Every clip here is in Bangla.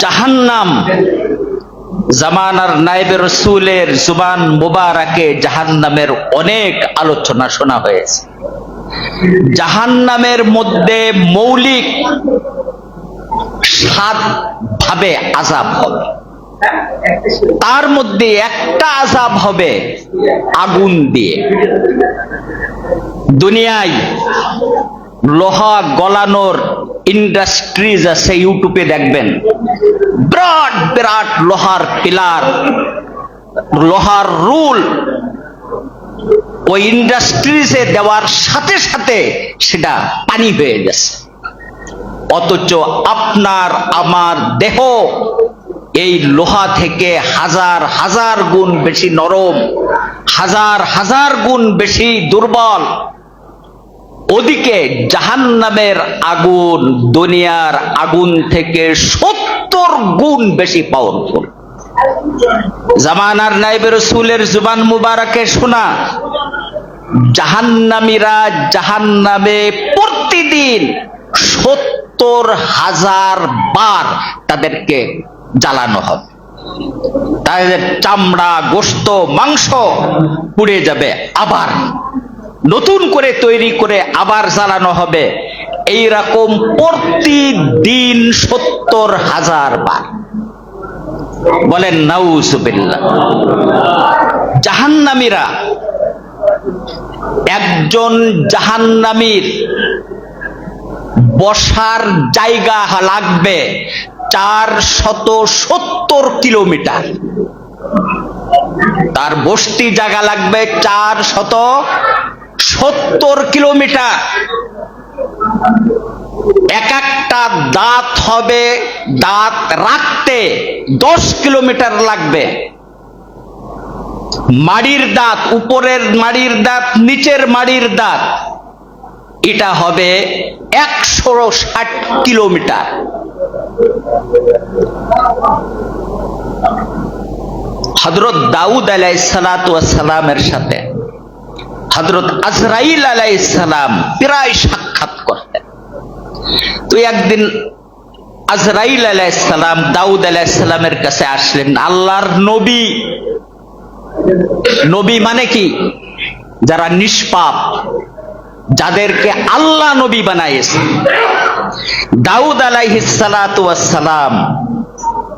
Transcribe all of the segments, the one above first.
জাহান্নাম জামানার নাইবে রসুলের জুবান মুবারাকে জাহান্নামের অনেক আলোচনা শোনা হয়েছে। জাহান্নামের মধ্যে মৌলিক সাত ভাবে আজাব হবে। তার মধ্যে একটা আজাব হবে আগুন দিয়ে। দুনিয়ায় লোহা গলানোর ইন্ডাস্ট্রিজ আছে ইউটিউবে দেখবেন। বিরাট বিরাট লোহার পিলার লোহার রুল। ওই ইন্ডাস্ট্রিজে দেওয়ার সাথে সাথে সেটা পানি হয়ে গেছে। অথচ আপনার, আমার দেহ এই লোহা থেকে হাজার হাজার গুণ বেশি নরম, হাজার হাজার গুণ বেশি দুর্বল। ওদিকে জাহান্নামের আগুন, দুনিয়ার আগুন থেকে সত্তর গুণ বেশি পাওয়ারফুল জামানার নাইবে রসুলের জুবান মুবারকে শোনা। জাহান্নামীরা জাহান্নামে প্রতিদিন সত্তর হাজার বার তাদেরকে জ্বালানো হবে। তাদের চামড়া গোস্ত মাংস পুড়ে যাবে আবার। নতুন করে তৈরি করে আবার জ্বালানো হবে। এই রকম প্রতিদিন সত্তর হাজার বার। বলেন, নাউজুবিল্লাহ। জাহান্নামীরা একজন জাহান্নামীর বসার জায়গা লাগবে চার শত সত্তর কিলোমিটার। তার বসতি জায়গা লাগবে চার শত সত্তর কিলোমিটার। এক একটা দাঁত হবে দাঁত রাখতে দশ কিলোমিটার লাগবে। মাড়ির দাঁত, উপরের মাড়ির দাঁত, নিচের মাড়ির দাঁত, এটা হবে একশো ষাট কিলোমিটার। হজরত দাউদ আলাই সালামের সাথে হজরত আজরাইল আলাই সালাম প্রায় সাক্ষাৎ করতেন। তো একদিন আজরাইল আলাই সালাম, দাউদ আলাই সালামের কাছে আসলেন, আল্লাহর নবী। নবী মানে কি? যারা নিষ্পাপ, যাদেরকে আল্লাহ নবী বানাইছে দাউদ আলাইহিসালাম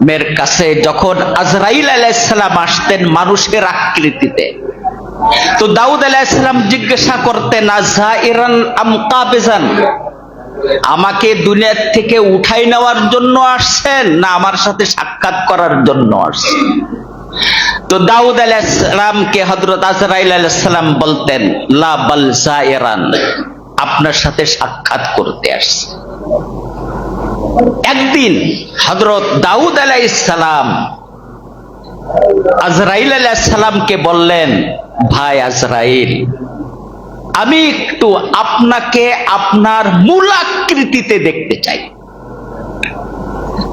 মের কাছে যখন আজরাইল আলাইসালাম আসতেন মানুষের আকৃতিতে তো দাউদ আলাইসালাম জিজ্ঞাসা করতেন আজহা ইরান আমকাবেজান আমাকে দুনিয়ার থেকে উঠাই নেওয়ার জন্য আসছেন না আমার সাথে সাক্ষাৎ করার জন্য আসছেন? তো দাউদ আলাইসালামকে হজরত আজরাইল আলাইসালাম বলতেন, লা বাল আপনার সাথে সাক্ষাৎ করতে আসছে। একদিন হজরত দাউদ আলাইসালাম আজরাইল আলাইসালামকে বললেন, ভাই আজরাইল, আমি একটু আপনাকে আপনার মূল আকৃতিতে দেখতে চাই।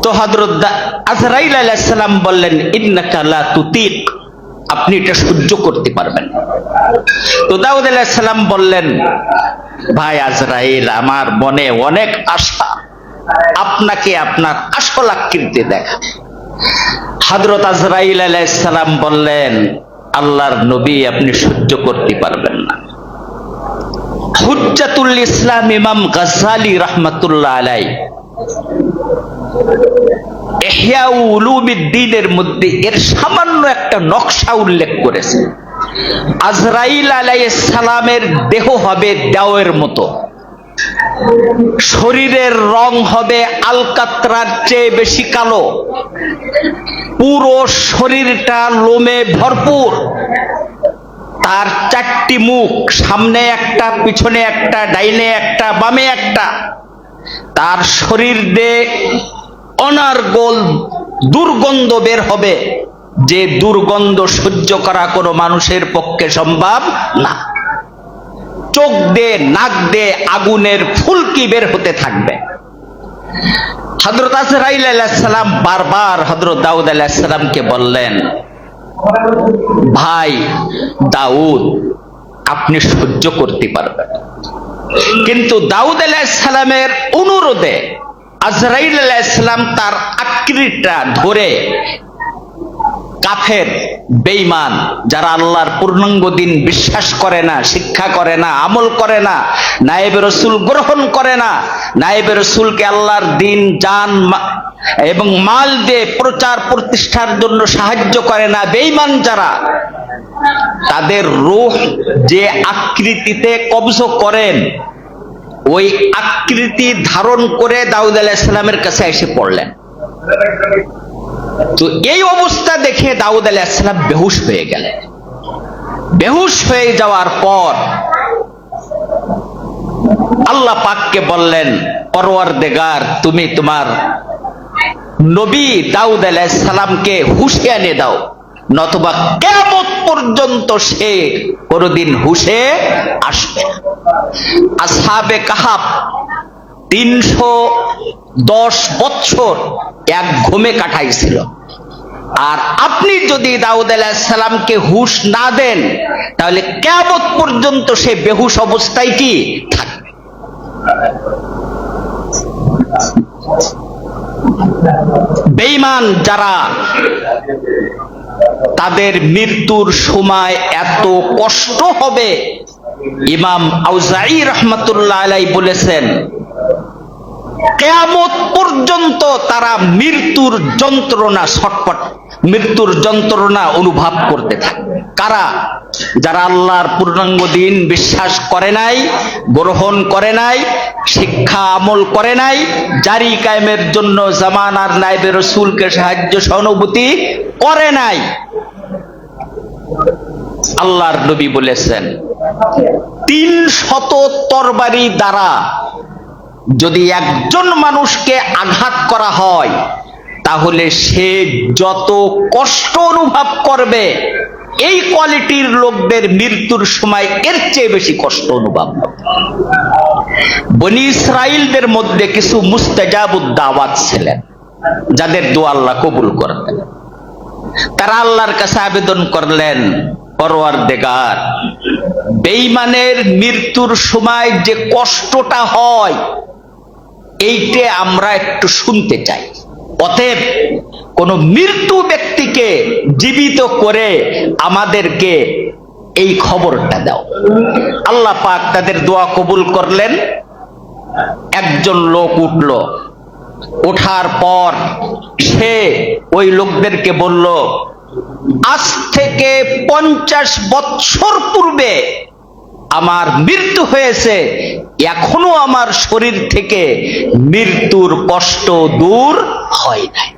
তো হজরত আজরাইল আলাইসালাম বললেন ইন্নাকালা তুতিক, আপনি এটা সহ্য করতে পারবেন তো দাউদ আলাইসালাম বললেন, ভাই আজরাইল, আমার মনে অনেক আশা। আপনাকে আপনার আসল আকৃতি দেখা। হজরত আজরাইল আলাইসালাম বললেন, আল্লাহর নবী আপনি সহ্য করতে পারবেন না। হুজ্জাতুল ইসলাম ইমাম গাজালি রহমতুল্লাহ আলাই এহিয়াউলুবিদ্দিনের মধ্যে এর সামান্য একটা নকশা উল্লেখ করেছে। আজরাইল সালামের দেহ হবে দেওয়ের মতো। শরীরের রং হবে আলকাত্রার চেয়ে বেশি কালো। পুরো শরীরটা লোমে ভরপুর। তার চারটি মুখ, সামনে একটা, পিছনে একটা, ডাইনে একটা, বামে একটা। তার শরীর দিয়ে অনার্গোল দুর্গন্ধ বের হবে। যে দুর্গন্ধ সহ্য করা কোনো মানুষের পক্ষে সম্ভব না। চোখ দিয়ে, নাক দিয়ে আগুনের ফুলকি বের হতে থাকবে। হজরত আসরাইল আলাইসালাম বারবার হজরত দাউদ আলাইসালামকে বললেন, ভাই, দাউদ, আপনি সহ্য করতে পারবেন কিন্তু দাউদ আলাইসালামের অনুরোধে আজরাইল আলাইসালাম তার আকৃতিটা ধরে কাফের বেঈমান, যারা আল্লাহর পূর্ণাঙ্গ দিন বিশ্বাস করে না, শিক্ষা করে না, আমল করে না, নায়েব রসুল গ্রহণ করে না, নায়েব রসুলকে আল্লাহর দিন, জান এবং মাল দিয়ে প্রচার প্রতিষ্ঠার জন্য সাহায্য করে না, বেঈমান যারা, তাদের রূহ যে আকৃতিতে কবজ করেন, ওই আকৃতি ধারণ করে দাউদ আলাইসালামের কাছে এসে পড়লেন। তো এই অবস্থা দেখে দাউদ আলাইসালাম বেহুশ হয়ে গেলেন বেহুশ হয়ে যাওয়ার পর আল্লাহ পাককে বললেন পরওয়ার দেগার তুমি তোমার নবী দাউদ আলাইসালামকে হুশে এনে দাও, নতবা কেমত পর্যন্ত সে কোনদিন হুশে আসবে না। আসহাবে কাহাব তিনশো দশ বৎসর এক ঘুমে কাটাইছিল। আর আপনি যদি দাউদ আলাহিসাল্লামকে হুশ না দেন, তাহলে কেমত পর্যন্ত সে বেহুশ অবস্থায় কি থাকবে? বেঈমান যারা, তাদের মৃত্যুর সময় এত কষ্ট হবে। ইমাম আউজাই রহমতুল্লাহ আলাই বলেছেন কেয়ামত পর্যন্ত তারা মৃত্যুর যন্ত্রণা ছটপট মৃত্যুর যন্ত্রণা অনুভব করতে থাকবে কারা? যারা আল্লাহর পূর্ণাঙ্গ দিন বিশ্বাস করে নাই, গ্রহণ করে নাই, শিক্ষা আমল করে নাই, জারি কায়েমের জন্য জামানার নাইবে রসুলকে সাহায্য, সহানুভূতি করে নাই। আল্লাহর নবী বলেছেন, তিন শত তরবারি দ্বারা যদি একজন মানুষকে আঘাত করা হয়, তাহলে সে যত কষ্ট অনুভব করবে, এই কোয়ালিটির লোকদের মৃত্যুর সময় এর চেয়ে বেশি কষ্ট অনুভব বনি ইসরায়েলদের মধ্যে কিছু মুস্তাজাবুদ্দাওয়াত ছিলেন, যাদের দোয়া আল্লাহ কবুল করতেন। তারা আল্লাহর কাছে আবেদন করলেন পরওয়ার দেগার বেইমানের মৃত্যুর সময় যে কষ্টটা হয় এইটে আমরা একটু শুনতে চাই। অতএব কোন মৃত্যু ব্যক্তিকে জীবিত করে আমাদেরকে এই খবরটা দাও। আল্লাহ পাক তাদের দোয়া কবুল করলেন। একজন লোক উঠল। ওঠার পর সে ওই লোকদেরকে বলল, আজ থেকে পঞ্চাশ বৎসর পূর্বে আমার মৃত্যু হয়েছে এখনও আমার শরীর থেকে মৃত্যুর কষ্ট দূর হয় নাই।